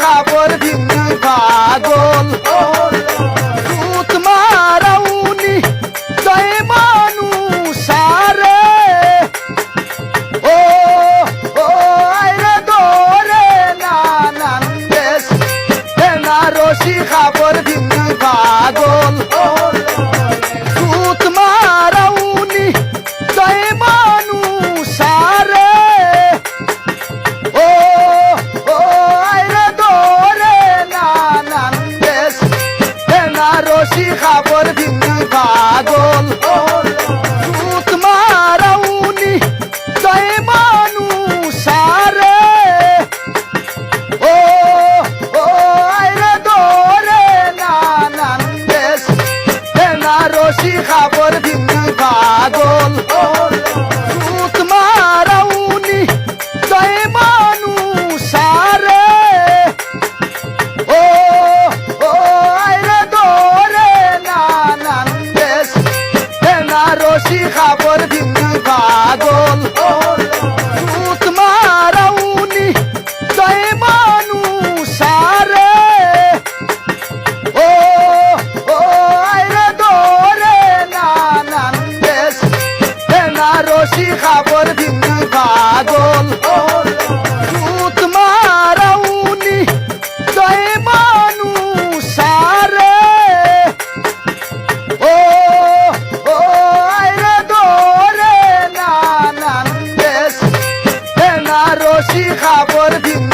খাবর ভিন্ন পাগল। ভূত মারাউনি জয় মানুষারে ও ও আইরে দরে নানান দেশ খাব কাপড় ভিন্ন পাগল। সুত মারাউনি জয় মানুষারে ও ও, আইরে দরে নানান দেশ। বেনারসি কাপড় ভিন্ন পাগল। বেশি খাবার ভিন্ন পাগল? সুত মারাউনি জয় মানুষারে ও ও, আইরে দরে নানান দেশ। রসি খাবার ভিন্ন পাগল। ও ভিন্ন